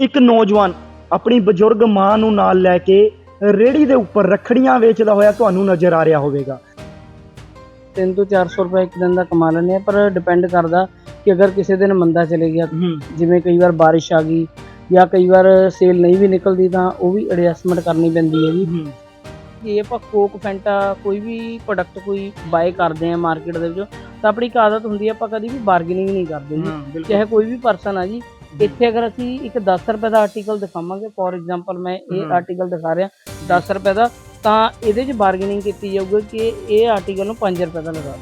ਇੱਕ ਨੌਜਵਾਨ ਆਪਣੀ ਬਜ਼ੁਰਗ ਮਾਂ ਨੂੰ ਨਾਲ ਲੈ ਕੇ ਰੇੜੀ ਦੇ ਉੱਪਰ ਰੱਖੜੀਆਂ ਵੇਚਦਾ ਹੋਇਆ ਤੁਹਾਨੂੰ ਨਜ਼ਰ ਆ ਰਿਹਾ ਹੋਵੇਗਾ। 3 ਤੋਂ 400 ਰੁਪਏ ਇੱਕ ਦਿਨ ਦਾ ਕਮਾ ਲੈਂਦੇ ਆ ਪਰ ਡਿਪੈਂਡ ਕਰਦਾ ਕਿ ਅਗਰ ਕਿਸੇ ਦਿਨ ਮੰਦਾ ਚਲੇ ਗਿਆ ਜਿਵੇਂ ਕਈ ਵਾਰ ਬਾਰਿਸ਼ ਆ ਗਈ ਜਾਂ ਕਈ ਵਾਰ ਸੇਲ ਨਹੀਂ ਵੀ ਨਿਕਲਦੀ ਤਾਂ ਉਹ ਵੀ ਐਡਜਸਟਮੈਂਟ ਕਰਨੀ ਪੈਂਦੀ ਹੈ ਜੀ। ਜੇ ਆਪਾਂ ਕੋਕ ਫੈਂਟਾ ਕੋਈ ਵੀ ਪ੍ਰੋਡਕਟ ਕੋਈ ਬਾਏ ਕਰਦੇ ਆ ਮਾਰਕੀਟ ਦੇ ਵਿੱਚੋਂ ਤਾਂ ਆਪਣੀ ਇੱਕ ਆਦਤ ਹੁੰਦੀ ਹੈ ਆਪਾਂ ਕਦੀ ਵੀ ਬਾਰਗੇਨਿੰਗ ਨਹੀਂ ਕਰਦੇ ਜੀ। ਚਾਹੇ ਕੋਈ ਵੀ ਪਰਸਨ ਆ ਜੀ ਇੱਥੇ ਅਗਰ ਅਸੀਂ ਇੱਕ 10 ਰੁਪਏ ਦਾ ਆਰਟੀਕਲ ਦਿਖਾਵਾਂਗੇ ਫੋਰ ਐਗਜ਼ਾਮਪਲ ਮੈਂ ਇਹ। ਆਰਟੀਕਲ ਦਿਖਾ ਰਿਹਾ 10 ਰੁਪਏ ਦਾ ਤਾਂ ਇਹਦੇ 'ਚ ਬਾਰਗੇਨਿੰਗ ਕੀਤੀ ਜਾਊਗੀ ਕਿ ਇਹ ਆਰਟੀਕਲ ਨੂੰ 5 ਰੁਪਏ ਦਾ ਲਗਾ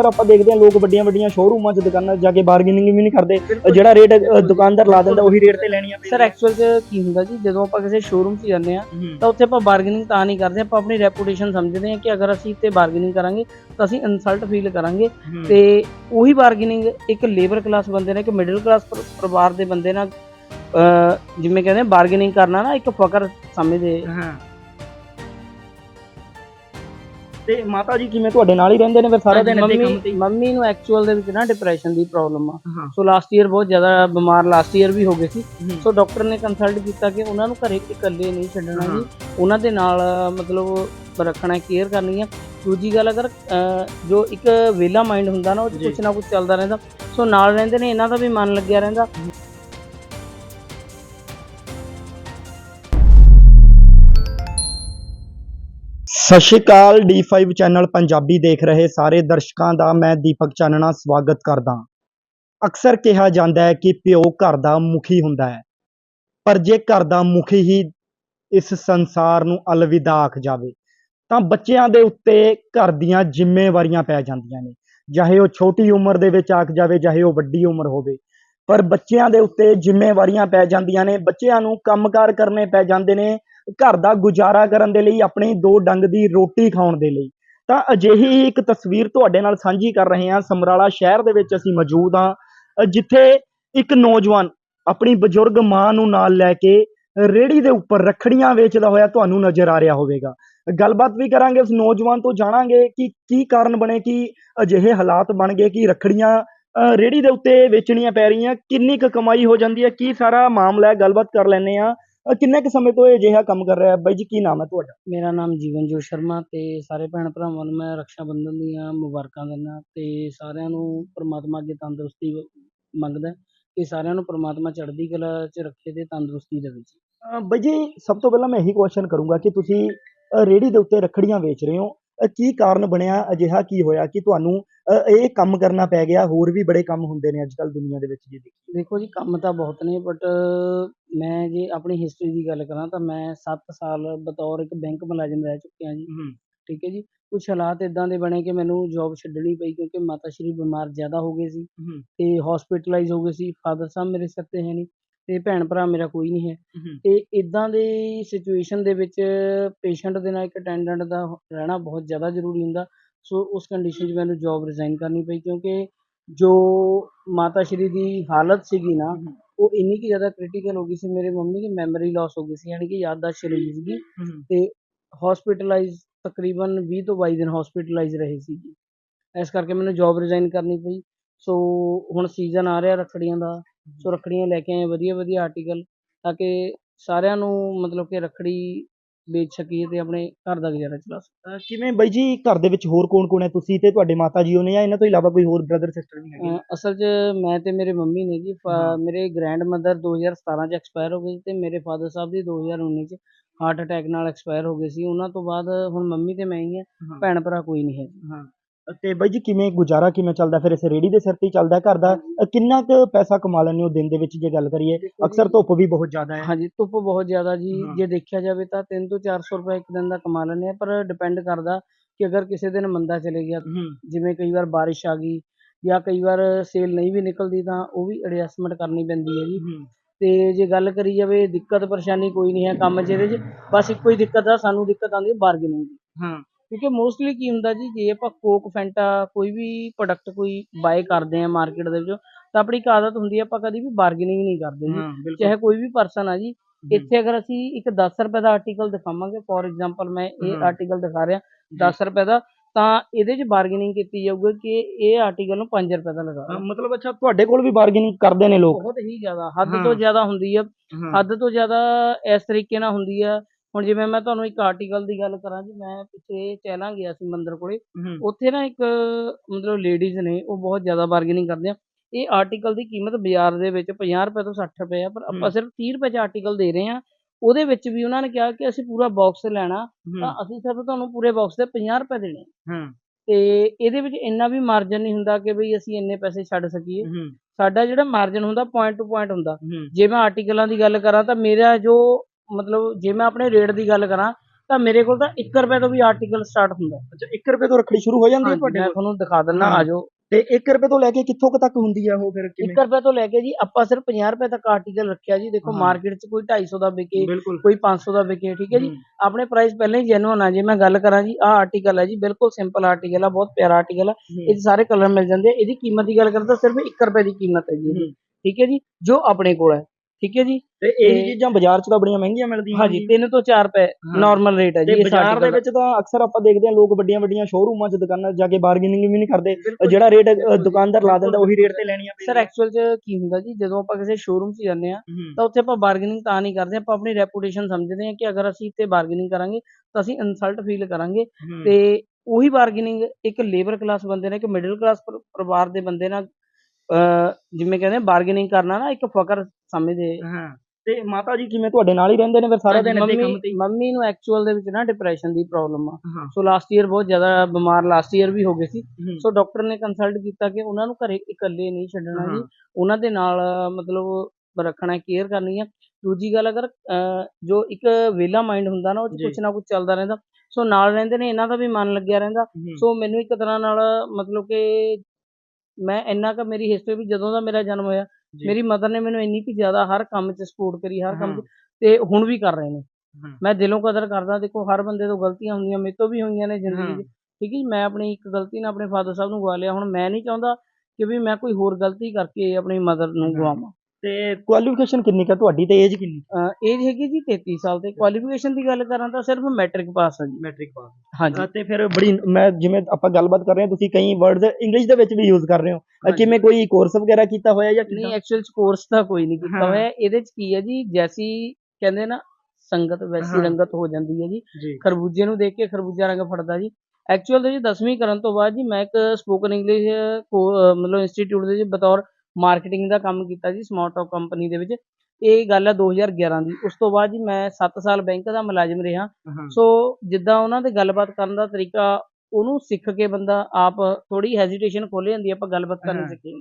ਸਰ ਆਪਾਂ ਦੇਖਦੇ ਹਾਂ ਲੋਕ ਵੱਡੀਆਂ ਵੱਡੀਆਂ ਸ਼ੋਰੂਮਾਂ 'ਚ ਦੁਕਾਨਾਂ 'ਚ ਜਾ ਕੇ ਬਾਰਗੇਨਿੰਗ ਵੀ ਨਹੀਂ ਕਰਦੇ। ਜਿਹੜਾ ਰੇਟ ਦੁਕਾਨਦਾਰ ਲਾ ਦਿੰਦਾ ਉਹੀ ਰੇਟ ਤੇ ਲੈਣੀਆਂ ਸਰ ਐਕਚੁਅਲ 'ਚ ਕੀ ਹੁੰਦਾ ਜੀ? ਜਦੋਂ ਆਪਾਂ ਕਿਸੇ ਸ਼ੋਰੂਮ 'ਚ ਜਾਂਦੇ ਆ ਤਾਂ ਉੱਥੇ ਆਪਾਂ ਬਾਰਗੇਨਿੰਗ ਤਾਂ ਨਹੀਂ ਕਰਦੇ ਆਪਾਂ ਆਪਣੀ ਰੈਪੂਟੇਸ਼ਨ ਸਮਝਦੇ ਹਾਂ ਕਿ ਅਗਰ ਅਸੀਂ ਇੱਥੇ ਬਾਰਗੇਨਿੰਗ ਕਰਾਂਗੇ ਤਾਂ ਅਸੀਂ ਇਨਸਲਟ ਫੀਲ ਕਰਾਂਗੇ। ਤੇ ਉਹੀ ਬਾਰਗੇਨਿੰਗ ਇੱਕ ਲੇਬਰ ਕਲਾਸ ਬੰਦੇ ਨੇ ਇੱਕ ਮਿਡਲ ਕਲਾਸ ਪਰਿਵਾਰ ਦੇ ਬੰਦੇ ਨਾਲ ਜਿਵੇਂ ਕਹਿੰਦੇ ਬਾਰਗੇਨਿੰਗ ਕਰਨਾ ਨਾ ਇੱਕ ਫਕਰ ਸਮਝਦੇ ਹਾਂ। ਤੇ ਮਾਤਾ ਜੀ ਕਿਵੇਂ ਤੁਹਾਡੇ ਨਾਲ ਹੀ ਰਹਿੰਦੇ ਨੇ ਫਿਰ ਸਾਰਾ ਦਿਨ? ਇੱਥੇ ਕੰਮ ਤੇ ਮੰਮੀ ਮੰਮੀ ਨੂੰ ਐਕਚੁਅਲ ਦੇ ਵਿੱਚ ਨਾ ਡਿਪਰੈਸ਼ਨ ਦੀ ਪ੍ਰੋਬਲਮ ਆ। ਹਾਂ। ਸੋ ਲਾਸਟ ਈਅਰ ਬਹੁਤ ਜ਼ਿਆਦਾ ਬਿਮਾਰ ਲਾਸਟ ਈਅਰ ਵੀ ਹੋ ਗਏ ਸੀ। ਹਮ। ਸੋ ਡਾਕਟਰ ਨੇ ਕੰਸਲਟ ਕੀਤਾ ਕਿ ਉਹਨਾਂ ਨੂੰ ਘਰੇ ਇਕੱਲੇ ਨਹੀਂ ਛੱਡਣਾ ਹਾਂ। ਜੀ ਉਹਨਾਂ ਦੇ ਨਾਲ ਮਤਲਬ ਰੱਖਣਾ ਕੇਅਰ ਕਰਨੀ ਆ। ਦੂਜੀ ਗੱਲ ਅਗਰ ਅਹ, ਜੋ ਇੱਕ ਵੇਲਾ ਮਾਈਂਡ ਹੁੰਦਾ ਨਾ ਉਹ 'ਚ ਜੀ। ਕੁਛ ਨਾ ਕੁਛ ਚੱਲਦਾ ਰਹਿੰਦਾ। ਸੋ ਨਾਲ ਰਹਿੰਦੇ ਨੇ ਇਹਨਾਂ ਦਾ ਵੀ ਮਨ ਲੱਗਿਆ ਰਹਿੰਦਾ। ਸਤਿ ਸ਼੍ਰੀ ਅਕਾਲ D5 ਚੈਨਲ ਪੰਜਾਬੀ ਦੇਖ ਰਹੇ ਸਾਰੇ ਦਰਸ਼ਕਾਂ ਦਾ ਮੈਂ ਦੀਪਕ ਚਾਨਣਾ ਸਵਾਗਤ ਕਰਦਾ ਅਕਸਰ ਕਿਹਾ ਜਾਂਦਾ ਹੈ ਕਿ ਪਿਓ ਘਰ ਦਾ ਮੁਖੀ ਹੁੰਦਾ ਹੈ, ਪਰ ਜੇ ਘਰ ਦਾ ਮੁਖੀ ਹੀ ਇਸ ਸੰਸਾਰ ਨੂੰ ਅਲਵਿਦਾ ਆਖ ਜਾਵੇ, ਤਾਂ ਬੱਚਿਆਂ ਦੇ ਉੱਤੇ ਘਰ ਦੀਆਂ ਜ਼ਿੰਮੇਵਾਰੀਆਂ ਪੈ ਜਾਂਦੀਆਂ ਨੇ। ਚਾਹੇ ਉਹ ਛੋਟੀ ਉਮਰ ਦੇ ਵਿੱਚ ਆਖ ਜਾਵੇ, ਚਾਹੇ ਉਹ ਵੱਡੀ ਉਮਰ ਹੋਵੇ, ਪਰ ਬੱਚਿਆਂ ਦੇ ਉੱਤੇ ਜ਼ਿੰਮੇਵਾਰੀਆਂ ਪੈ ਜਾਂਦੀਆਂ ਨੇ, ਬੱਚਿਆਂ ਨੂੰ ਕੰਮਕਾਰ ਕਰਨੇ ਪੈ ਜਾਂਦੇ ਨੇ ਘਰ ਦਾ ਗੁਜ਼ਾਰਾ ਕਰਨ ਦੇ ਲਈ ਆਪਣੇ ਦੋ ਡੰਗ ਦੀ ਰੋਟੀ ਖਾਣ ਦੇ ਲਈ। ਤਾਂ ਅਜਿਹੀ ਇੱਕ ਤਸਵੀਰ ਤੁਹਾਡੇ ਨਾਲ ਸਾਂਝੀ ਕਰ ਰਹੇ ਹਾਂ। ਸਮਰਾਲਾ ਸ਼ਹਿਰ ਦੇ ਵਿੱਚ ਅਸੀਂ ਮੌਜੂਦ ਹਾਂ ਜਿੱਥੇ ਇੱਕ ਨੌਜਵਾਨ ਆਪਣੀ ਬਜ਼ੁਰਗ ਮਾਂ ਨੂੰ ਨਾਲ ਲੈ ਕੇ ਰੇੜੀ ਦੇ ਉੱਪਰ ਰੱਖੜੀਆਂ ਵੇਚਦਾ ਹੋਇਆ ਤੁਹਾਨੂੰ ਨਜ਼ਰ ਆ ਰਿਹਾ ਹੋਵੇਗਾ। ਗੱਲਬਾਤ ਵੀ ਕਰਾਂਗੇ ਉਸ ਨੌਜਵਾਨ ਤੋਂ ਜਾਣਾਂਗੇ ਕਿ ਕੀ ਕਾਰਨ ਬਣੇ ਕਿ ਅਜਿਹੇ ਹਾਲਾਤ ਬਣ ਗਏ ਕਿ ਰੱਖੜੀਆਂ ਅ, ਰੇੜੀ ਦੇ ਉੱਤੇ ਵੇਚਣੀਆਂ ਪੈ ਰਹੀਆਂ ਕਿੰਨੀ ਕੁ ਕਮਾਈ ਹੋ ਜਾਂਦੀ ਹੈ ਕੀ ਸਾਰਾ ਮਾਮਲਾ ਹੈ ਗੱਲਬਾਤ ਕਰ ਲੈਂਦੇ ਆ ਕਿੰਨੇ ਕੁ ਸਮੇਂ ਤੋਂ ਇਹ ਅਜਿਹਾ ਕੰਮ ਕਰ ਰਿਹਾ ਹੈ? ਬਾਈ ਜੀ ਕੀ ਨਾਮ ਹੈ ਤੁਹਾਡਾ? ਮੇਰਾ ਨਾਮ ਜੀਵਨਜੋਤ ਸ਼ਰਮਾ ਤੇ ਸਾਰੇ ਭੈਣ ਭਰਾਵਾਂ ਨੂੰ ਮੈਂ ਰਕਸ਼ਾ ਬੰਧਨ ਦੀਆਂ ਮੁਬਾਰਕਾਂ ਦਿੰਦਾ ਤੇ ਸਾਰਿਆਂ ਨੂੰ ਪ੍ਰਮਾਤਮਾ ਅੱਗੇ ਤੰਦਰੁਸਤੀ ਮੰਗਦਾ ਕਿ ਸਾਰਿਆਂ ਨੂੰ ਪ੍ਰਮਾਤਮਾ ਚੜ੍ਹਦੀ ਕਲਾ 'ਚ ਰੱਖੇ ਤੇ ਤੰਦਰੁਸਤੀ ਦੇਵੇ ਜੀ। ਬਾਈ ਜੀ ਸਭ ਤੋਂ ਪਹਿਲਾਂ ਮੈਂ ਇਹੀ ਕੁਐਸਚਨ ਕਰੂੰਗਾ ਕਿ ਤੁਸੀਂ ਅਹ ਰੇਹੜੀ ਦੇ ਉੱਤੇ ਰੱਖੜੀਆਂ ਵੇਚ ਰਹੇ ਹੋ। ਕੀ ਕਾਰਨ ਬਣਿਆ? ਅਜਿਹਾ ਕੀ ਹੋਇਆ? ਕਿ ਤੁਹਾਨੂੰ ਇਹ ਕੰਮ ਕਰਨਾ ਪੈ ਗਿਆ? ਹੋਰ ਵੀ ਬੜੇ ਕੰਮ ਹੁੰਦੇ ਨੇ ਅੱਜ ਕੱਲ ਦੁਨੀਆ ਦੇ ਵਿੱਚ ਜੀ ਦੇਖੋ ਜੀ ਕੰਮ ਤਾਂ ਬਹੁਤ ਨੇ ਬਟ ਮੈਂ ਜੇ ਆਪਣੀ ਹਿਸਟਰੀ ਦੀ ਗੱਲ ਕਰਾਂ ਤਾਂ ਮੈਂ 7 ਸਾਲ ਬਤੌਰ ਇੱਕ ਬੈਂਕ ਮੁਲਾਜ਼ਮ ਰਹਿ ਚੁੱਕਿਆ ਜੀ। ਠੀਕ ਹੈ ਜੀ। ਕੁਝ ਹਾਲਾਤ ਇਦਾਂ ਦੇ ਬਣੇ ਕਿ ਮੈਨੂੰ ਜੌਬ ਛੱਡਣੀ ਪਈ ਕਿਉਂਕਿ ਮਾਤਾ ਸ਼੍ਰੀ ਬਿਮਾਰ ਜ਼ਿਆਦਾ ਹੋ ਗਏ ਸੀ ਤੇ ਹਸਪੀਟਲਾਈਜ਼ ਹੋ ਗਏ ਸੀ। ਫਾਦਰ ਸਾਹਿਬ ਮੇਰੇ ਸਿਰ ਤੇ ਹੈ ਨਹੀਂ ਤੇ ਭੈਣ ਭਰਾ ਮੇਰਾ ਕੋਈ ਨਹੀਂ ਹੈ। ਤੇ ਇਦਾਂ ਦੀ ਸਿਚੁਏਸ਼ਨ ਦੇ ਵਿੱਚ ਪੇਸ਼ੈਂਟ ਦੇ ਨਾਲ ਇੱਕ ਅਟੈਂਡੈਂਟ ਦਾ ਰਹਿਣਾ ਬਹੁਤ ਜ਼ਿਆਦਾ ਜ਼ਰੂਰੀ ਹੁੰਦਾ। ਸੋ ਉਸ ਕੰਡੀਸ਼ਨ 'ਚ ਮੈਨੂੰ ਜੌਬ ਰਿਜ਼ਾਈਨ ਕਰਨੀ ਪਈ ਕਿਉਂਕਿ ਜੋ ਮਾਤਾ ਸ਼੍ਰੀ ਦੀ ਹਾਲਤ ਸੀਗੀ ਨਾ ਉਹ ਇੰਨੀ ਕਿ ਜ਼ਿਆਦਾ ਕ੍ਰਿਟੀਕਲ ਹੋ ਗਈ ਸੀ ਮੇਰੇ ਮੰਮੀ ਦੀ ਮੈਮਰੀ ਲਾਸ ਹੋ ਗਈ ਸੀ ਯਾਨੀ ਕਿ ਯਾਦਦਾਸ਼ਤ ਚਲੀ ਗਈ ਸੀਗੀ ਤੇ ਹਸਪੀਟਲਾਈਜ਼ ਤਕਰੀਬਨ 20 ਤੋਂ 22 ਦਿਨ ਹਸਪੀਟਲਾਈਜ਼ ਰਹੇ ਸੀ ਇਸ ਕਰਕੇ ਮੈਨੂੰ ਜੌਬ ਰਿਜ਼ਾਈਨ ਕਰਨੀ ਪਈ। ਸੋ ਹੁਣ ਸੀਜ਼ਨ ਆ ਰਿਹਾ ਰੱਖੜੀਆਂ ਦਾ। ਸੋ ਰੱਖੜੀਆਂ ਲੈ ਕੇ ਆਏ ਵਧੀਆ ਵਧੀਆ ਆਰਟੀਕਲ ਤਾਂ ਕਿ ਸਾਰਿਆਂ ਨੂੰ ਮਤਲਬ ਕਿ ਰੱਖੜੀ ਵੇਚ ਸਕੀਏ ਤੇ ਆਪਣੇ ਘਰ ਦਾ ਗੁਜ਼ਾਰਾ ਚਲਾ ਸਕੀਏ। ਅਹ ਕਿਵੇਂ ਬਾਈ ਜੀ ਘਰ ਦੇ ਵਿੱਚ ਹੋਰ ਕੌਣ ਕੌਣ ਹੈ ਤੁਸੀਂ ਤੇ ਤੁਹਾਡੇ ਮਾਤਾ ਜੀ ਹੋ ਨੇ ਜਾਂ ਇਹਨਾਂ ਤੋਂ ਇਲਾਵਾ ਕੋਈ ਹੋਰ ਬ੍ਰਦਰ ਸਿਸਟਰ ਵੀ ਹੈਗੇ? ਅਹ ਅਸਲ 'ਚ ਮੈਂ ਤੇ ਮੇਰੇ ਮੰਮੀ ਨੇ ਜੀ ਫਾ- ਹਾਂ। ਮੇਰੇ ਗ੍ਰੈਂਡ ਮਦਰ 2017 'ਚ ਐਕਸਪਾਇਰ ਹੋ ਗਏ ਸੀ ਤੇ ਮੇਰੇ ਫਾਦਰ ਸਾਹਿਬ ਦੀ 2019 'ਚ ਹਾਰਟ ਅਟੈਕ ਨਾਲ ਐਕਸਪਾਇਰ ਹੋ ਗਏ ਸੀ। ਉਹਨਾਂ ਤੋਂ ਬਾਅਦ ਹੁਣ ਮੰਮੀ ਤੇ ਮੈਂ ਹੀ ਹਾਂ ਹਾਂ। ਭੈਣ ਭਰਾ ਕੋਈ ਨਹੀਂ ਹੈ। ਹਾਂ। ਤੇ ਬਾਈ ਜੀ ਕਿਵੇਂ ਗੁਜ਼ਾਰਾ ਕਿਵੇਂ ਚੱਲਦਾ ਫਿਰ ਇਸ ਰੇੜੀ ਦੇ ਸਿਰ ਤੇ ਹੀ ਚੱਲਦਾ ਘਰ ਦਾ? ਕਿੰਨਾ ਕੁ ਪੈਸਾ ਕਮਾ ਲੈਂਦੇ ਹੋ ਦਿਨ ਦੇ ਵਿੱਚ ਜੇ ਗੱਲ ਕਰੀਏ? ਅਕਸਰ ਧੁੱਪ ਵੀ ਬਹੁਤ ਜ਼ਿਆਦਾ ਹੈ। ਹਾਂਜੀ ਧੁੱਪ ਬਹੁਤ ਜ਼ਿਆਦਾ ਜੀ। ਹਾਂ। ਜੇ ਦੇਖਿਆ ਜਾਵੇ ਤਾਂ 3 ਤੋਂ 400 ਰੁਪਏ ਇੱਕ ਦਿਨ ਦਾ ਕਮਾ ਲੈਂਦੇ ਆ ਪਰ ਡਿਪੈਂਡ ਕਰਦਾ ਕਿ ਅਗਰ ਕਿਸੇ ਦਿਨ ਮੰਦਾ ਚਲੇ ਗਿਆ ਹੂੰ। ਜਿਵੇਂ ਕਈ ਵਾਰ ਬਾਰਿਸ਼ ਆ ਗਈ ਜਾਂ ਕਈ ਵਾਰ ਸੇਲ ਨਹੀਂ ਵੀ ਨਿਕਲਦੀ ਤਾਂ ਉਹ ਵੀ ਐਡਜਸਟਮੈਂਟ ਕਰਨੀ ਪੈਂਦੀ ਹੈ ਜੀ। ਹੂੰ। ਤੇ ਜੇ ਗੱਲ ਕਰੀ ਜਾਵੇ ਦਿੱਕਤ ਪਰੇਸ਼ਾਨੀ ਕੋਈ ਨਹੀਂ ਹੈ ਕੰਮ 'ਚ ਇਹਦੇ 'ਚ ਬਸ ਇੱਕੋ ਹੀ ਦਿੱਕਤ ਆ ਸਾਨੂੰ ਦਿੱਕਤ ਆਉਂਦੀ ਹੈ ਬਾਰਗੇਨਿੰਗ ਦੀ। ਹਾਂ। ਕਿਉਂਕਿ ਮੋਸਟਲੀ ਕੀ ਹੁੰਦਾ ਜੀ ਜੇ ਆਪਾਂ ਕੋਕ ਫੈਂਟਾ ਕੋਈ ਵੀ ਪ੍ਰੋਡਕਟ ਕੋਈ ਬਾਏ ਕਰਦੇ ਆ ਮਾਰਕੀਟ ਦੇ ਵਿੱਚੋਂ ਤਾਂ ਆਪਣੀ ਇੱਕ ਆਦਤ ਹੁੰਦੀ ਹੈ ਆਪਾਂ ਕਦੀ ਵੀ ਬਾਰਗੇਨਿੰਗ ਨਹੀਂ ਕਰਦੇ ਜੀ। ਚਾਹੇ ਕੋਈ ਵੀ ਪਰਸਨ ਆ ਜੀ ਇੱਥੇ ਅਗਰ ਅਸੀਂ ਇੱਕ 10 ਰੁਪਏ ਦਾ ਆਰਟੀਕਲ ਦਿਖਾਵਾਂਗੇ ਫੋਰ ਐਗਜ਼ਾਮਪਲ ਮੈਂ ਇਹ। ਆਰਟੀਕਲ ਦਿਖਾ ਰਿਹਾ 10 ਰੁਪਏ ਦਾ ਤਾਂ ਇਹਦੇ 'ਚ ਬਾਰਗੇਨਿੰਗ ਕੀਤੀ ਜਾਊਗੀ ਕਿ ਇਹ ਆਰਟੀਕਲ ਨੂੰ 5 ਰੁਪਏ ਦਾ ਲਗਾ ਮਤਲਬ ਅੱਛਾ ਤੁਹਾਡੇ ਕੋਲ ਵੀ ਬਾਰਗੇਨਿੰਗ ਕਰਦੇ ਨੇ ਲੋਕ? ਬਹੁਤ ਹੀ ਜ਼ਿਆਦਾ ਹੱਦ। ਤੋਂ ਜ਼ਿਆਦਾ ਹੁੰਦੀ ਆ ਹੱਦ ਤੋਂ ਜ਼ਿਆਦਾ ਇਸ ਤਰੀਕੇ ਨਾਲ ਹੁੰਦੀ ਆ ਹੁਣ ਜਿਵੇਂ ਮੈਂ ਤੁਹਾਨੂੰ ਇੱਕ ਆਰਟੀਕਲ ਦੀ ਗੱਲ ਕਰਾਂ ਜੀ ਮੈਂ ਪਿੱਛੇ ਚਹਿਲਾਂ ਗਿਆ ਸੀ ਮੰਦਰ ਕੋਲੇ। ਉੱਥੇ ਨਾ ਇੱਕ ਮਤਲਬ ਲੇਡੀਜ਼ ਨੇ ਉਹ ਬਹੁਤ ਜ਼ਿਆਦਾ ਬਾਰਗੇਨਿੰਗ ਕਰਦੇ ਆ। ਇਹ ਆਰਟੀਕਲ ਦੀ ਕੀਮਤ ਬਾਜ਼ਾਰ ਦੇ ਵਿੱਚ 50 ਰੁਪਏ ਤੋਂ 60 ਰੁਪਏ ਆ ਪਰ ਆਪਾਂ। ਸਿਰਫ 30 ਰੁਪਏ 'ਚ ਆਰਟੀਕਲ ਦੇ ਰਹੇ ਆ। ਉਹਦੇ ਵਿੱਚ ਵੀ ਉਹਨਾਂ ਨੇ ਕਿਹਾ ਕਿ ਅਸੀਂ ਪੂਰਾ ਬਾਕਸ ਲੈਣਾ ਤਾਂ ਅਸੀਂ ਸਿਰਫ ਤੁਹਾਨੂੰ ਪੂਰੇ ਬਾਕਸ ਦੇ 50 ਰੁਪਏ ਦੇਣੇ ਤੇ ਇਹਦੇ ਵਿੱਚ ਇੰਨਾ ਵੀ ਮਾਰਜਨ ਨਹੀਂ ਹੁੰਦਾ ਕਿ ਬਈ ਅਸੀਂ ਇੰਨੇ ਪੈਸੇ ਛੱਡ ਸਕੀਏ। ਸਾਡਾ ਜਿਹੜਾ ਮਾਰਜਨ ਹੁੰਦਾ ਪੁਆਇੰਟ ਟੂ ਪੁਆਇੰਟ ਹੁੰਦਾ। ਜੇ ਮੈਂ ਆਰਟੀਕਲਾਂ ਦੀ ਗੱਲ ਕਰਾਂ ਤਾਂ ਮੇਰਾ ਜੋ ਮਤਲਬ ਜੇ ਮੈਂ ਆਪਣੇ ਰੇਟ ਦੀ ਗੱਲ ਕਰਾਂ ਤਾਂ ਮੇਰੇ ਕੋਲ ਤਾਂ 1 ਰੁਪਏ ਤੋਂ ਵੀ ਆਰਟੀਕਲ ਸਟਾਰਟ ਹੁੰਦਾ। ਅੱਛਾ 1 ਰੁਪਏ ਤੋਂ ਰੱਖੜੀ ਸ਼ੁਰੂ ਹੋ ਜਾਂਦੀ ਹੈ ਹਾਂਜੀ, ਤੁਹਾਡੇ ਮੈਂ ਕੋਲ? ਤੁਹਾਨੂੰ ਦਿਖਾ ਦਿੰਦਾ ਹਾਂ। ਆਜੋ। ਤੇ 1 ਰੁਪਏ ਤੋਂ ਲੈ ਕੇ ਕਿੱਥੋਂ ਕੁ ਤੱਕ ਹੁੰਦੀ ਹੈ ਉਹ ਫਿਰ 1 ਰੁਪਏ ਤੋਂ ਲੈ ਕੇ ਜੀ ਆਪਾਂ ਸਿਰਫ 50 ਰੁਪਏ ਤੱਕ ਆਰਟੀਕਲ ਰੱਖਿਆ ਜੀ। ਦੇਖੋ ਹਾਂ। ਮਾਰਕੀਟ 'ਚ ਕੋਈ 250 ਦਾ ਵਿਕੇ ਬਿਲਕੁਲ। ਕੋਈ 500 ਦਾ ਵਿਕੇ ਠੀਕ ਹੈ ਜੀ। ਆਪਣੇ ਪ੍ਰਾਈਸ ਪਹਿਲਾਂ ਹੀ ਜੈਨੂਅਨ ਆ। ਜੇ ਮੈਂ ਗੱਲ ਕਰਾਂ ਜੀ ਆਹ ਆਰਟੀਕਲ ਹੈ ਜੀ ਬਿਲਕੁਲ ਸਿੰਪਲ ਆਰਟੀਕਲ ਆ ਬਹੁਤ ਪਿਆਰਾ ਆਰਟੀਕਲ ਆ। ਹੂੰ, ਇਹ 'ਚ ਸਾਰੇ ਕਲਰ ਮਿਲ ਜਾਂਦੇ ਆ। ਇਹਦੀ ਕੀਮਤ ਦੀ ਗੱਲ ਕਰਾਂ ਤਾਂ ਸਿਰਫ 1 ਰੁਪਏ ਦੀ ਕੀਮਤ ਹੈ ਜੀ। ਇਹਦੀ। ਠੀਕ ਹੈ ਜੀ ਜੋ ਆਪਣੇ ਕੋਲ ਹੈ। ਠੀਕ ਹੈ ਜੀ ਤੇ ਇਹ ਚੀਜ਼ਾਂ ਬਾਜ਼ਾਰ 'ਚ ਤਾਂ ਬੜੀਆਂ ਮਹਿੰਗੀਆਂ ਮਿਲਦੀਆਂ ਹਾਂਜੀ ਜੀ। 3 ਤੋਂ 4 ਰੁਪਏ। ਨਾਰਮਲ ਰੇਟ ਹੈ ਜੀ ਤੇ ਬਾਜ਼ਾਰ ਦੇ। ਵਿੱਚ ਤਾਂ ਅਕਸਰ ਆਪਾਂ ਦੇਖਦੇ ਹਾਂ ਲੋਕ ਵੱਡੀਆਂ ਵੱਡੀਆਂ ਸ਼ੋਰੂਮਾਂ 'ਚ ਦੁਕਾਨਾਂ 'ਚ ਜਾ ਕੇ ਬਾਰਗੇਨਿੰਗ ਵੀ ਨਹੀਂ ਕਰਦੇ ਜਿਹੜਾ ਰੇਟ। ਦੁਕਾਨਦਾਰ ਲਾ ਦਿੰਦਾ ਉਹੀ ਰੇਟ ਤੇ ਲੈਣੀਆਂ ਸਰ ਐਕਚੁਅਲ 'ਚ ਕੀ ਹੁੰਦਾ ਜੀ ਜਦੋਂ ਆਪਾਂ ਕਿਸੇ ਸ਼ੋਰੂਮ 'ਚ ਜਾਂਦੇ ਆ ਤਾਂ ਉੱਥੇ ਆਪਾਂ ਬਾਰਗੇਨਿੰਗ ਤਾਂ ਨਹੀਂ ਕਰਦੇ ਆਪਾਂ ਆਪਣੀ ਰੈਪੂਟੇਸ਼ਨ ਸਮਝਦੇ ਹਾਂ ਕਿ ਅਗਰ ਅਸੀਂ ਇੱਥੇ ਬਾਰਗੇਨਿੰਗ ਕਰਾਂਗੇ ਤਾਂ ਅਸੀਂ ਇਨਸਲਟ ਫੀਲ ਕਰਾਂਗੇ ਤੇ ਉਹੀ ਬਾਰਗੇਨਿੰਗ ਇੱਕ ਲੇਬਰ ਕਲਾਸ ਬੰਦੇ ਨਾਲ ਇੱਕ ਮਿਡਲ ਕਲਾਸ ਪਰਿਵਾਰ ਦੇ ਬੰਦੇ ਨਾਲ ਅਹ ਜਿਵੇਂ ਕਹਿੰਦੇ ਬਾਰਗੇਨਿੰਗ ਕਰਨਾ ਨਾ ਇੱਕ ਫਕਰ ਸਮਝਦੇ ਹਾਂ। ਤੇ ਮਾਤਾ ਜੀ ਕਿਵੇਂ ਤੁਹਾਡੇ ਨਾਲ ਹੀ ਰਹਿੰਦੇ ਨੇ ਫਿਰ ਸਾਰਾ ਦਿਨ ਇੱਥੇ ਕੰਮ ਤੇ ਮੰਮੀ ਹੀ? ਮੰਮੀ ਨੂੰ ਐਕਚੁਅਲ ਦੇ ਵਿੱਚ ਨਾ ਡਿਪਰੈਸ਼ਨ ਦੀ ਪ੍ਰੋਬਲਮ ਆ। ਹਾਂ। ਸੋ ਲਾਸਟ ਈਅਰ ਬਹੁਤ ਜ਼ਿਆਦਾ ਬਿਮਾਰ ਲਾਸਟ ਈਅਰ ਵੀ ਹੋ ਗਏ ਸੀ। ਸੋ ਡਾਕਟਰ ਨੇ ਕੰਸਲਟ ਕੀਤਾ ਕਿ ਉਹਨਾਂ ਨੂੰ ਘਰੇ ਇਕੱਲੇ ਨਹੀਂ ਛੱਡਣਾ ਜੀ। ਹਾਂ, ਉਹਨਾਂ ਦੇ ਨਾਲ ਮਤਲਬ ਰੱਖਣਾ ਕੇਅਰ ਕਰਨੀ ਆ। ਦੂਜੀ ਗੱਲ ਅਗਰ ਅਹ, ਜੋ ਇੱਕ ਵਿਹਲਾ ਮਾਈਂਡ ਹੁੰਦਾ ਨਾ ਉਹ 'ਚ ਜੀ। ਕੁਛ ਨਾ ਕੁਛ ਚੱਲਦਾ ਰਹਿੰਦਾ। ਸੋ ਨਾਲ ਰਹਿੰਦੇ ਨੇ ਇਹਨਾਂ ਦਾ ਵੀ ਮਨ ਲੱਗਿਆ ਰਹਿੰਦਾ। ਸੋ ਮੈਨੂੰ ਇੱਕ ਤਰ੍ਹਾਂ ਨਾਲ ਮਤਲਬ ਕਿ ਮੈਂ ਇੰਨਾ ਕੁ ਮੇਰੀ ਹਿਸਟਰੀ ਵੀ ਜਦੋਂ ਦਾ ਮੇਰਾ ਜਨਮ ਹੋਇਆ। ਮੇਰੀ ਮਦਰ ਨੇ ਮੈਨੂੰ ਇੰਨੀ ਕੁ ਜ਼ਿਆਦਾ ਹਰ ਕੰਮ 'ਚ ਸਪੋਰਟ ਕਰੀ ਹਰ ਕੰਮ। 'ਚ ਤੇ ਹੁਣ ਵੀ ਕਰ ਰਹੇ ਨੇ। ਮੈਂ ਦਿਲੋਂ ਕਦਰ ਕਰਦਾ ਦੇਖੋ ਹਰ ਬੰਦੇ ਤੋਂ ਗਲਤੀਆਂ ਹੁੰਦੀਆਂ ਮੇਰੇ ਤੋਂ ਵੀ ਹੋਈਆਂ ਨੇ ਜ਼ਿੰਦਗੀ। 'ਚ ਠੀਕ ਹੈ ਮੈਂ ਆਪਣੀ ਇੱਕ ਗਲਤੀ ਨਾਲ ਆਪਣੇ ਫਾਦਰ ਸਾਹਿਬ ਨੂੰ ਗਵਾ ਲਿਆ ਹੁਣ ਮੈਂ ਨਹੀਂ ਚਾਹੁੰਦਾ ਕਿ ਵੀ ਮੈਂ ਕੋਈ ਹੋਰ ਗਲਤੀ ਕਰਕੇ ਆਪਣੀ ਮਦਰ ਨੂੰ। ਗਵਾਵਾਂ ਤੇ ਕੁਆਲੀਫਿਕੇਸ਼ਨ ਕਿੰਨੀ ਕਾ ਤੁਹਾਡੀ ਤੇ ਏਜ ਕਿੰਨੀ? ਏਜ ਹੈਗੀ ਜੀ 33 ਸਾਲ ਤੇ। ਕੁਆਲੀਫਿਕੇਸ਼ਨ ਦੀ ਗੱਲ ਕਰਾਂ ਤਾਂ ਸਿਰਫ ਮੈਟ੍ਰਿਕ ਪਾਸ ਹੈ ਜੀ। ਮੈਟ੍ਰਿਕ ਪਾਸ ਹਾਂਜੀ। ਤੇ ਫਿਰ ਬੜੀ ਮੈਂ ਜਿਵੇਂ ਆਪਾਂ ਗੱਲਬਾਤ ਕਰ ਰਹੇ ਹਾਂ ਤੁਸੀਂ ਕਈ ਵਰਡਸ ਇੰਗਲਿਸ਼ ਦੇ ਵਿੱਚ ਵੀ ਯੂਜ਼ ਕਰ ਰਹੇ ਹੋ। ਕਿਵੇਂ ਕੋਈ ਕੋਰਸ ਵਗੈਰਾ ਕੀਤਾ ਹੋਇਆ ਜਾਂ ਨਹੀਂ ਐਕਚੁਅਲ ਚ ਕੋਰਸ ਤਾਂ ਕੋਈ ਨਹੀਂ ਕੀਤਾ। ਹੋਇਆ। ਇਹਦੇ ਚ ਕੀ ਹੈ ਜੀ ਜੈਸੀ ਕਹਿੰਦੇ ਨਾ ਸੰਗਤ ਵੈਸੀ। ਰੰਗਤ ਹੋ ਜਾਂਦੀ ਹੈ ਜੀ। ਜੀ। ਖਰਬੂਜੇ ਨੂੰ ਦੇਖ ਕੇ ਖਰਬੂਜਾ ਰੰਗ ਫੜਦਾ ਜੀ। ਐਕਚੁਅਲ ਦੇ ਜੀ 10ਵੀਂ ਕਰਨ ਤੋਂ ਬਾਅਦ ਜੀ ਮੈਂ ਇੱਕ ਸਪੋਕਨ ਇੰਗਲਿਸ਼ ਮਤਲਬ ਇੰਸਟੀਚਿਊਟ ਦੇ ਵਿੱਚ ਬਤੌਰ ਮਾਰਕੀਟਿੰਗ ਦਾ ਕੰਮ ਕੀਤਾ ਜੀ ਸਮਾਰਟ ਟਾਕ ਕੰਪਨੀ ਦੇ ਵਿੱਚ। ਇਹ ਗੱਲ ਹੈ 2011 ਦੀ। ਉਸ ਤੋਂ ਬਾਅਦ ਜੀ ਮੈਂ 7 ਸਾਲ ਬੈਂਕ ਦਾ ਮੁਲਾਜ਼ਮ ਰਿਹਾ। ਸੋ ਜਿੱਦਾਂ ਉਹਨਾਂ ਦੇ ਗੱਲਬਾਤ ਕਰਨ ਦਾ ਤਰੀਕਾ ਉਹਨੂੰ ਸਿੱਖ ਕੇ ਬੰਦਾ ਆਪ ਥੋੜੀ ਹੈਜ਼ਿਟੇਸ਼ਨ ਖੋਲੇ ਜਾਂਦੀ ਆਪਾਂ ਗੱਲਬਾਤ ਕਰਨੀ। ਸਿੱਖੀ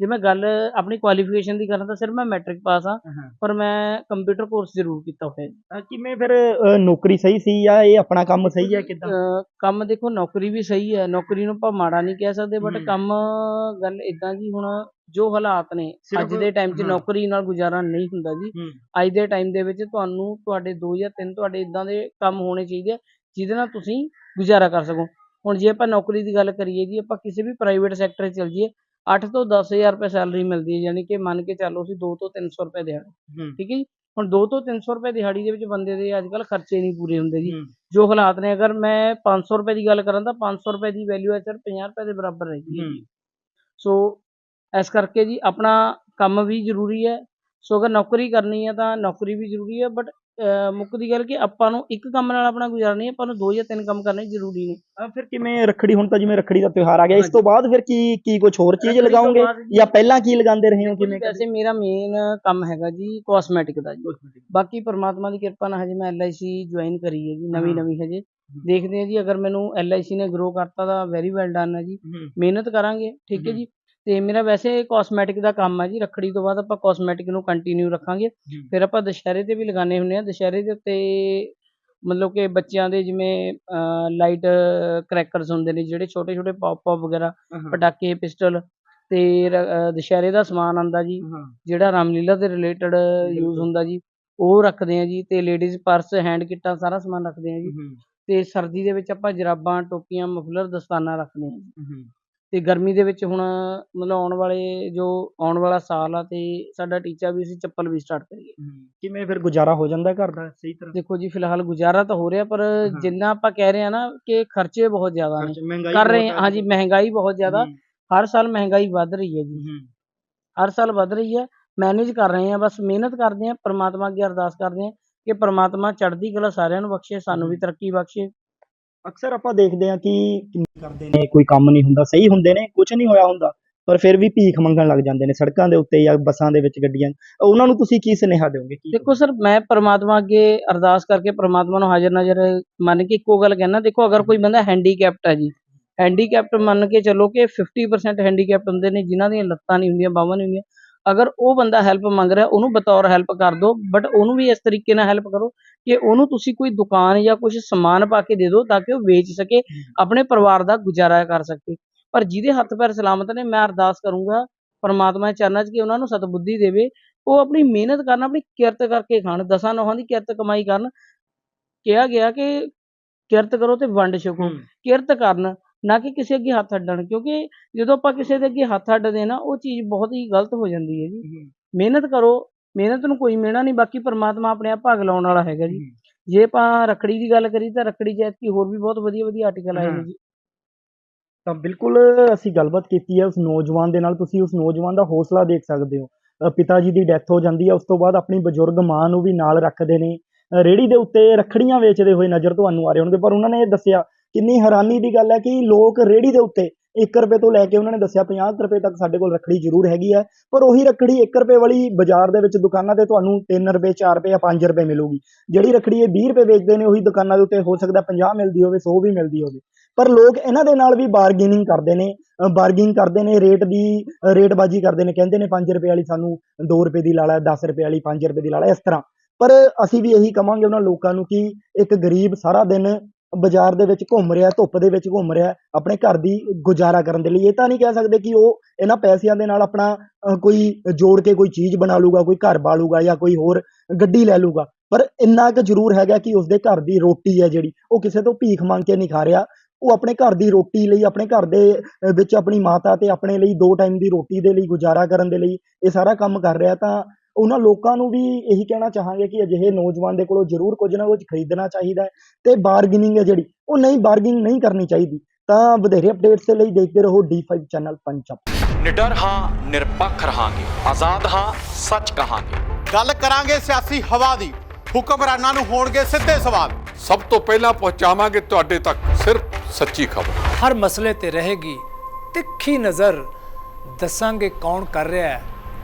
ਜੇ ਮੈਂ ਗੱਲ ਆਪਣੀ ਕੁਆਲੀਫਿਕੇਸ਼ਨ ਦੀ ਕਰਾਂ ਤਾਂ ਸਿਰਫ ਮੈਂ ਮੈਟ੍ਰਿਕ ਪਾਸ ਆ ਹਾਂ। ਪਰ ਮੈਂ ਕੰਪਿਊਟਰ ਕੋਰਸ ਜ਼ਰੂਰ ਕੀਤਾ ਹੋਇਆ ਅ, ਕਿਵੇਂ ਫਿਰ ਨੌਕਰੀ ਸਹੀ ਸੀ ਜਾਂ ਇਹ ਆਪਣਾ ਕੰਮ ਸਹੀ ਹੈ ਕਿਦਾਂ? ਕੰਮ ਦੇਖੋ ਨੌਕਰੀ ਵੀ ਸਹੀ ਹੈ ਨੌਕਰੀ ਨੂੰ ਆਪਾਂ ਮਾੜਾ ਨਹੀਂ ਕਹਿ ਸਕਦੇ ਬਟ ਹੂੰ। ਕੰਮ ਗੱਲ ਇਦਾਂ ਜੀ ਹੁਣ ਜੋ ਹਾਲਾਤ ਨੇ ਅੱਜ ਦੇ ਟਾਈਮ 'ਚ ਹਾਂ। ਨੌਕਰੀ ਨਾਲ ਗੁਜ਼ਾਰਾ ਨਹੀਂ ਹੁੰਦਾ ਜੀ। ਹੂੰ। ਅੱਜ ਦੇ ਟਾਈਮ ਦੇ ਵਿੱਚ ਤੁਹਾਨੂੰ ਤੁਹਾਡੇ 2 ਜਾਂ 3 ਤੁਹਾਡੇ ਇਦਾਂ ਦੇ ਕੰਮ ਹੋਣੇ ਚਾਹੀਦੇ ਆ ਜਿਹਦੇ ਨਾਲ ਤੁਸੀਂ ਗੁਜ਼ਾਰਾ ਕਰ ਸਕੋ। ਹੁਣ ਜੇ ਆਪਾਂ ਨੌਕਰੀ ਦੀ ਗੱਲ ਕਰੀਏ ਜੀ ਆਪਾਂ ਕਿਸੇ ਵੀ ਪ੍ਰਾਈਵੇਟ ਸੈਕਟਰ 'ਚ ਚੱਲ ਜਾਈਏ 8 ਤੋਂ 10000 ਰੁਪਏ ਸੈਲਰੀ ਮਿਲਦੀ ਹੈ ਯਾਨੀ ਕਿ ਮੰਨ ਕੇ ਚੱਲੋ ਅਸੀਂ 2 ਤੋਂ 300 ਰੁਪਏ ਦਿਹਾੜੀ ਠੀਕ ਹੈ ਜੀ? ਹੁਣ 2 ਤੋਂ 300 ਰੁਪਏ ਦਿਹਾੜੀ ਦੇ ਵਿੱਚ ਬੰਦੇ ਦੇ ਅੱਜ ਕੱਲ ਖਰਚੇ ਨਹੀਂ ਪੂਰੇ ਹੁੰਦੇ ਜੀ। ਜੋ ਹਾਲਾਤ ਨੇ ਅਗਰ ਮੈਂ 500 ਰੁਪਏ ਦੀ ਗੱਲ ਕਰਾਂ ਤਾਂ 500 ਰੁਪਏ ਦੀ ਵੈਲਿਊ ਹੈ ਸਿਰਫ 50 ਰੁਪਏ ਦੇ ਬਰਾਬਰ ਹੈਗੀ ਹੈ ਹੂੰ। ਜੀ ਸੋ ਇਸ ਕਰਕੇ ਜੀ ਆਪਣਾ ਕੰਮ ਵੀ ਜ਼ਰੂਰੀ ਹੈ। ਸੋ ਅਗਰ ਨੌਕਰੀ ਕਰਨੀ ਹੈ ਤਾਂ ਨੌਕਰੀ ਵੀ ਜ਼ਰੂਰੀ ਹੈ ਬਟ ਮੁੱਖ ਦੀ ਗੱਲ ਕਿ ਆਪਾਂ ਨੂੰ ਇੱਕ ਕੰਮ ਨਾਲ ਆਪਣਾ ਗੁਜ਼ਾਰਾ ਨਹੀਂ ਆਪਾਂ ਨੂੰ ਦੋ ਜਾਂ ਤਿੰਨ ਕੰਮ ਕਰਨੇ ਜ਼ਰੂਰੀ ਨੇ। ਅ, ਫਿਰ ਕਿਵੇਂ ਰੱਖੜੀ ਹੁਣ ਤਾਂ ਜਿਵੇਂ ਰੱਖੜੀ ਦਾ ਤਿਉਹਾਰ ਆ ਗਿਆ ਇਸ। ਤੋਂ ਬਾਅਦ ਫਿਰ ਕੀ ਕੀ ਕੁਝ ਹੋਰ ਚੀਜ਼ ਬਾਅਦ ਜੀ- ਪਹਿਲਾਂ ਕੀ ਲਗਾਉਂਦੇ ਰਹੇ ਹੋ ਕਿਵੇਂ ਵੈਸੇ ਮੇਰਾ ਮੇਨ ਕੰਮ ਹੈਗਾ ਜੀ ਕਾਸਮੈਟਿਕ ਦਾ ਜੀ। ਬਾਕੀ ਪਰਮਾਤਮਾ ਦੀ ਕਿਰਪਾ ਨਾਲ ਹਜੇ ਮੈਂ ਐਲ ਜੁਆਇਨ ਕਰੀ ਹੈ ਜੀ ਨਵੀਂ। ਨਵੀਂ ਹਜੇ। ਦੇਖਦੇ ਹਾਂ ਜੀ ਅਗਰ ਮੈਨੂੰ ਐਲ ਨੇ ਗਰੋ ਕਰਤਾ ਤਾਂ ਵੈਰੀ ਵੈਲ ਡਨ ਹੈ ਜੀ। ਮਿਹਨਤ ਕਰਾਂਗੇ ਠੀਕ ਹੈ। ਜੀ। ਤੇ ਮੇਰਾ ਵੈਸੇ ਕਾਸਮੈਟਿਕ ਦਾ ਕੰਮ ਹੈ ਜੀ ਰੱਖੜੀ ਤੋਂ ਬਾਅਦ ਆਪਾਂ ਕਾਸਮੈਟਿਕ ਨੂੰ ਕੰਟੀਨਿਊ ਰੱਖਾਂਗੇ। ਫਿਰ ਆਪਾਂ ਦੁਸ਼ਹਿਰੇ ਤੇ ਵੀ ਲਗਾਉਂਦੇ ਹੁੰਦੇ ਆ ਦੁਸ਼ਹਿਰੇ ਦੇ ਉੱਤੇ ਮਤਲਬ ਕਿ ਬੱਚਿਆਂ ਦੇ ਜਿਵੇਂ ਲਾਈਟ ਕਰੈਕਰਸ ਹੁੰਦੇ ਨੇ ਜਿਹੜੇ ਛੋਟੇ ਛੋਟੇ ਪੌਪ ਪੌਪ ਵਗੈਰਾ ਪਟਾਕੇ ਪਿਸਟਲ ਤੇ ਦੁਸ਼ਹਿਰੇ ਦਾ ਸਮਾਨ ਆਂਦਾ ਜੀ। ਜਿਹੜਾ ਰਾਮਲੀਲਾ ਦੇ ਰਿਲੇਟਡ ਯੂਜ਼। ਹੁੰਦਾ ਜੀ ਉਹ ਰੱਖਦੇ ਆ ਜੀ ਤੇ ਲੇਡੀਜ਼ ਪਰਸ ਹੈਂਡ ਕਿੱਟਾਂ ਸਾਰਾ ਸਮਾਨ ਰੱਖਦੇ ਆ ਜੀ। ਤੇ ਸਰਦੀ ਦੇ ਵਿੱਚ ਆਪਾਂ ਜਰਾਬਾਂ ਟੋਪੀਆਂ ਮਫਲਰ ਦਸਤਾਨਾ ਰੱਖਦੇ ਆ ਜੀ ਹੂੰ ਤੇ ਗਰਮੀ ਦੇ ਵਿੱਚ ਹੁਣ ਮਤਲਬ ਆਉਣ ਵਾਲੇ ਜੋ ਆਉਣ ਵਾਲਾ ਸਾਲ ਆ ਤੇ ਸਾਡਾ ਟੀਚਾ ਵੀ ਅਸੀਂ ਚੱਪਲ ਵੀ ਸਟਾਰਟ ਕਰੀਏ। ਕਿਵੇਂ ਫਿਰ ਗੁਜ਼ਾਰਾ ਹੋ ਜਾਂਦਾ ਘਰ ਦਾ ਸਹੀ ਤਰ੍ਹਾਂ? ਦੇਖੋ ਜੀ ਫਿਲਹਾਲ ਗੁਜ਼ਾਰਾ ਤਾਂ ਹੋ ਰਿਹਾ ਪਰ ਜਿੰਨਾ ਆਪਾਂ ਕਹਿ ਰਹੇ ਆ ਨਾ ਕਿ ਖਰਚੇ ਬਹੁਤ ਜ਼ਿਆਦਾ ਨੇ। ਮਹਿੰਗਾਈ ਕਰ ਰਹੇ ਹਾਂ ਹਾਂਜੀ ਮਹਿੰਗਾਈ ਬਹੁਤ ਜ਼ਿਆਦਾ। ਹਰ ਸਾਲ ਮਹਿੰਗਾਈ ਵੱਧ ਰਹੀ ਹੈ ਜੀ। ਹਰ ਸਾਲ ਵੱਧ ਰਹੀ ਹੈ। ਮੈਨੇਜ ਕਰ ਰਹੇ ਆ ਬਸ ਮਿਹਨਤ ਕਰਦੇ ਆ ਪ੍ਰਮਾਤਮਾ ਅੱਗੇ ਅਰਦਾਸ ਕਰਦੇ ਆ ਕਿ ਪ੍ਰਮਾਤਮਾ ਚੜ੍ਹਦੀ ਕਲਾ ਸਾਰਿਆਂ ਨੂੰ ਬਖਸ਼ੇ ਸਾਨੂੰ ਵੀ ਤਰੱਕੀ ਬਖਸ਼ੇ। ਅਕਸਰ ਆਪਾਂ ਦੇਖਦੇ ਹਾਂ ਕਿ ਕਿੰਨੇ ਕਰਦੇ ਨੇ, ਕੋਈ ਕੰਮ ਨਹੀਂ ਹੁੰਦਾ, ਸਹੀ ਹੁੰਦੇ ਨੇ ਕੁਝ ਨਹੀਂ ਹੋਇਆ ਹੁੰਦਾ, ਪਰ ਫਿਰ ਵੀ ਭੀਖ ਮੰਗਣ ਲੱਗ ਜਾਂਦੇ ਨੇ ਸੜਕਾਂ ਦੇ ਉੱਤੇ ਜਾਂ ਬੱਸਾਂ ਦੇ ਵਿੱਚ ਗੱਡੀਆਂ। ਉਹਨਾਂ ਨੂੰ ਤੁਸੀਂ ਕੀ ਸੁਨੇਹਾ ਦਿਓਗੇ? ਦੇਖੋ ਸਰ, ਮੈਂ ਪ੍ਰਮਾਤਮਾ ਅੱਗੇ ਅਰਦਾਸ ਕਰਕੇ ਪ੍ਰਮਾਤਮਾ ਨੂੰ ਹਾਜ਼ਰ ਨਜ਼ਰ ਮੰਨ ਕੇ ਇੱਕੋ ਗੱਲ ਕਹਿਣਾ ਦੇਖੋ ਅਗਰ ਕੋਈ ਬੰਦਾ ਹੈਂਡੀਕੈਪਟ ਹੈ ਜੀ ਹੈਂਡੀਕੈਪਟ ਮੰਨ ਕੇ ਚੱਲੋ ਕਿ 50% ਹੈਂਡੀਕੈਪਟ ਹੁੰਦੇ ਨੇ, ਜਿਨ੍ਹਾਂ ਦੀਆਂ ਲੱਤਾਂ ਨਹੀਂ ਹੁੰਦੀਆਂ, ਬਾਹਾਂ ਨਹੀਂ ਹੁੰਦੀਆਂ ਅਗਰ ਉਹ ਬੰਦਾ ਹੈਲਪ ਮੰਗ ਰਿਹਾ ਉਹਨੂੰ ਬਤੌਰ ਹੈਲਪ ਕਰ ਦਿਓ ਬਟ ਉਹਨੂੰ ਵੀ ਇਸ ਤਰੀਕੇ ਨਾਲ ਹੈਲਪ ਕਰੋ ਕਿ ਉਹਨੂੰ ਤੁਸੀਂ ਕੋਈ ਦੁਕਾਨ ਜਾਂ ਕੁਝ ਸਮਾਨ ਪਾ ਕੇ ਦੇ ਦਿਓ ਤਾਂ ਕਿ ਉਹ ਵੇਚ ਸਕੇ ਆਪਣੇ ਪਰਿਵਾਰ ਦਾ ਗੁਜ਼ਾਰਾ ਕਰ ਸਕੇ। ਪਰ ਜਿਹਦੇ ਹੱਥ ਪੈਰ ਸਲਾਮਤ ਨੇ ਮੈਂ ਅਰਦਾਸ ਕਰੂੰਗਾ ਪਰਮਾਤਮਾ ਦੇ ਚਰਨਾਂ 'ਚ ਕਿ ਉਹਨਾਂ ਨੂੰ ਸਤਬੁੱਧੀ ਦੇਵੇ। ਉਹ ਆਪਣੀ ਮਿਹਨਤ ਕਰਨ ਆਪਣੀ ਕਿਰਤ ਕਰਕੇ ਖਾਣ ਦਸਾਂ ਨੋਹਾਂ ਦੀ ਕਿਰਤ ਕਮਾਈ ਕਰਨ। ਕਿਹਾ ਗਿਆ ਕਿ ਕਿਰਤ ਕਰੋ ਤੇ ਵੰਡ ਛਕੋ। ਕਿਰਤ ਕਰਨ ਨਾ ਕਿ ਕਿਸੇ ਅੱਗੇ ਹੱਥ ਅੱਡਣ ਕਿਉਂਕਿ ਜਦੋਂ ਆਪਾਂ ਕਿਸੇ ਦੇ ਅੱਗੇ ਹੱਥ ਅੱਡਦੇ ਨਾ ਉਹ ਚੀਜ਼ ਬਹੁਤ ਹੀ ਗਲਤ ਹੋ ਜਾਂਦੀ ਹੈ ਜੀ। ਮਿਹਨਤ ਕਰੋ ਮਿਹਨਤ ਨੂੰ ਕੋਈ ਮਿਹਣਾ ਨਹੀਂ ਬਾਕੀ ਪਰਮਾਤਮਾ ਆਪਣੇ ਆਪ ਭਾਗ ਲਾਉਣ ਵਾਲਾ ਹੈਗਾ ਜੀ। ਜੇ ਆਪਾਂ ਰੱਖੜੀ ਦੀ ਗੱਲ ਕਰੀ ਤਾਂ ਰੱਖੜੀ ਚ ਐਤਕੀ ਹੋਰ ਵੀ ਬਹੁਤ ਵਧੀਆ ਵਧੀਆ ਆਰਟੀਕਲ ਆਏ ਨੇ ਜੀ। ਤਾਂ ਬਿਲਕੁਲ ਅਸੀਂ ਗੱਲਬਾਤ ਕੀਤੀ ਹੈ ਉਸ ਨੌਜਵਾਨ ਦੇ ਨਾਲ ਤੁਸੀਂ ਉਸ ਨੌਜਵਾਨ ਦਾ ਹੌਸਲਾ ਦੇਖ ਸਕਦੇ ਹੋ। ਪਿਤਾ ਜੀ ਦੀ ਡੈਥ ਹੋ ਜਾਂਦੀ ਹੈ ਉਸ ਤੋਂ ਬਾਅਦ ਆਪਣੀ ਬਜ਼ੁਰਗ ਮਾਂ ਨੂੰ ਵੀ ਨਾਲ ਰੱਖਦੇ ਨੇ। ਅ, ਰੇਹੜੀ ਦੇ ਉੱਤੇ ਰੱਖੜੀਆਂ ਵੇਚਦੇ ਹੋਏ ਨਜ਼ਰ ਤੁਹਾਨੂੰ ਆ ਰਹੇ ਹੋਣਗੇ ਪਰ ਉਹਨਾਂ ਨੇ ਇਹ ਦੱਸਿਆ ਕਿੰਨੀ ਹੈਰਾਨੀ ਦੀ ਗੱਲ ਹੈ ਕਿ ਲੋਕ ਰੇਹੜੀ ਦੇ ਉੱਤੇ 1 ਰੁਪਏ ਤੋਂ ਲੈ ਕੇ ਉਹਨਾਂ ਨੇ ਦੱਸਿਆ 50 ਰੁਪਏ ਤੱਕ ਸਾਡੇ ਕੋਲ ਰੱਖੜੀ ਜ਼ਰੂਰ ਹੈਗੀ ਹੈ ਪਰ ਉਹੀ ਰੱਖੜੀ 1 ਰੁਪਏ ਵਾਲੀ ਬਾਜ਼ਾਰ ਦੇ ਵਿੱਚ ਦੁਕਾਨਾਂ ਤੇ ਤੁਹਾਨੂੰ 3 ਰੁਪਏ 4 ਰੁਪਏ ਜਾਂ 5 ਰੁਪਏ ਮਿਲੂਗੀ। ਜਿਹੜੀ ਰੱਖੜੀ ਇਹ 20 ਰੁਪਏ ਵੇਚਦੇ ਨੇ ਉਹੀ ਦੁਕਾਨਾਂ ਦੇ ਉੱਤੇ ਹੋ ਸਕਦਾ 50 ਮਿਲਦੀ ਹੋਵੇ 100 ਵੀ ਮਿਲਦੀ ਹੋਵੇ। ਪਰ ਲੋਕ ਇਹਨਾਂ ਦੇ ਨਾਲ ਵੀ ਬਾਰਗੇਨਿੰਗ ਕਰਦੇ ਨੇ ਬਾਰਗੇਨਿੰਗ ਕਰਦੇ ਨੇ ਰੇਟ ਦੀ ਅ, ਰੇਟਬਾਜ਼ੀ ਕਰਦੇ ਨੇ ਕਹਿੰਦੇ ਨੇ 5 ਰੁਪਏ ਵਾਲੀ ਸਾਨੂੰ 2 ਰੁਪਏ ਦੀ ਲਾ ਲੈ 10 ਰੁਪਏ ਵਾਲੀ 5 ਰੁਪਏ ਦੀ ਲਾ ਲੈ ਇਸ ਤਰ੍ਹਾਂ। ਪਰ ਅਸੀਂ ਵੀ ਇਹੀ ਕਵਾਂਗੇ ਉਹਨਾਂ ਲੋਕਾਂ ਨੂੰ ਕਿ ਇੱਕ ਗਰੀਬ ਸਾਰਾ ਦਿਨ ਬਾਜ਼ਾਰ ਦੇ ਵਿੱਚ ਘੁੰਮ ਰਿਹਾ, ਧੁੱਪ ਦੇ ਵਿੱਚ ਘੁੰਮ ਰਿਹਾ, ਆਪਣੇ ਘਰ ਦੀ ਗੁਜ਼ਾਰਾ ਕਰਨ ਦੇ ਲਈ, ਇਹ ਤਾਂ ਨਹੀਂ ਕਹਿ ਸਕਦੇ ਕਿ ਉਹ ਇਹਨਾਂ ਪੈਸਿਆਂ ਦੇ ਨਾਲ ਆਪਣਾ ਕੋਈ ਜੋੜ ਕੇ ਕੋਈ ਚੀਜ਼ ਬਣਾ ਲੂਗਾ, ਕੋਈ ਘਰ ਬਾਲੂਗਾ ਜਾਂ ਕੋਈ ਹੋਰ ਗੱਡੀ ਲੈ ਲੂਗਾ, ਪਰ ਇੰਨਾ ਕੁ ਜ਼ਰੂਰ ਹੈਗਾ ਕਿ ਉਸਦੇ ਘਰ ਦੀ ਰੋਟੀ ਹੈ ਜਿਹੜੀ, ਉਹ ਕਿਸੇ ਤੋਂ ਭੀਖ ਮੰਗ ਕੇ ਨਹੀਂ ਖਾ ਰਿਹਾ, ਉਹ ਆਪਣੇ ਘਰ ਦੀ ਰੋਟੀ ਲਈ, ਆਪਣੇ ਘਰ ਦੇ ਵਿੱਚ ਆਪਣੀ ਮਾਤਾ ਤੇ ਆਪਣੇ ਲਈ ਦੋ ਟਾਈਮ ਦੀ ਰੋਟੀ ਦੇ ਲਈ ਗੁਜ਼ਾਰਾ ਕਰਨ ਦੇ ਲਈ ਇਹ ਸਾਰਾ ਕੰਮ ਕਰ ਰਿਹਾ, ਤਾਂ ਉਹਨਾਂ ਲੋਕਾਂ ਨੂੰ ਵੀ ਇਹੀ ਕਹਿਣਾ ਚਾਹਾਂਗੇ ਕਿ ਅਜਿਹੇ ਨੌਜਵਾਨ ਦੇ ਕੋਲੋਂ ਜ਼ਰੂਰ ਕੁਝ ਨਾ ਕੁਝ ਖਰੀਦਣਾ ਚਾਹੀਦਾ ਹੈ ਤੇ ਬਾਰਗੇਨਿੰਗ ਹੈ ਜਿਹੜੀ ਉਹ ਨਹੀਂ ਬਾਰਗੇਨਿੰਗ ਨਹੀਂ ਕਰਨੀ ਚਾਹੀਦੀ। ਤਾਂ ਵਧੇਰੇ ਅਪਡੇਟਸ ਦੇ ਲਈ ਦੇਖਦੇ ਰਹੋ D5 ਚੈਨਲ ਪੰਜਾਬ ਨਿਡਰ ਹਾਂ ਨਿਰਪੱਖ ਰਹਾਂਗੇ। ਆਜ਼ਾਦ ਹਾਂ ਸੱਚ ਕਹਾਂਗੇ। ਗੱਲ ਕਰਾਂਗੇ ਸਿਆਸੀ ਹਵਾ ਦੀ। ਹੁਕਮਰਾਨਾਂ ਨੂੰ ਹੋਣਗੇ ਸਿੱਧੇ ਸਵਾਲ। ਸਭ ਤੋਂ ਪਹਿਲਾਂ ਪਹੁੰਚਾਵਾਂਗੇ ਤੁਹਾਡੇ ਤੱਕ ਸਿਰਫ ਸੱਚੀ ਖਬਰ। ਹਰ ਮਸਲੇ ਤੇ ਰਹੇਗੀ ਤਿੱਖੀ ਨਜ਼ਰ। ਦੱਸਾਂਗੇ ਕੌਣ ਕਰ ਰਿਹਾ ਹੈ।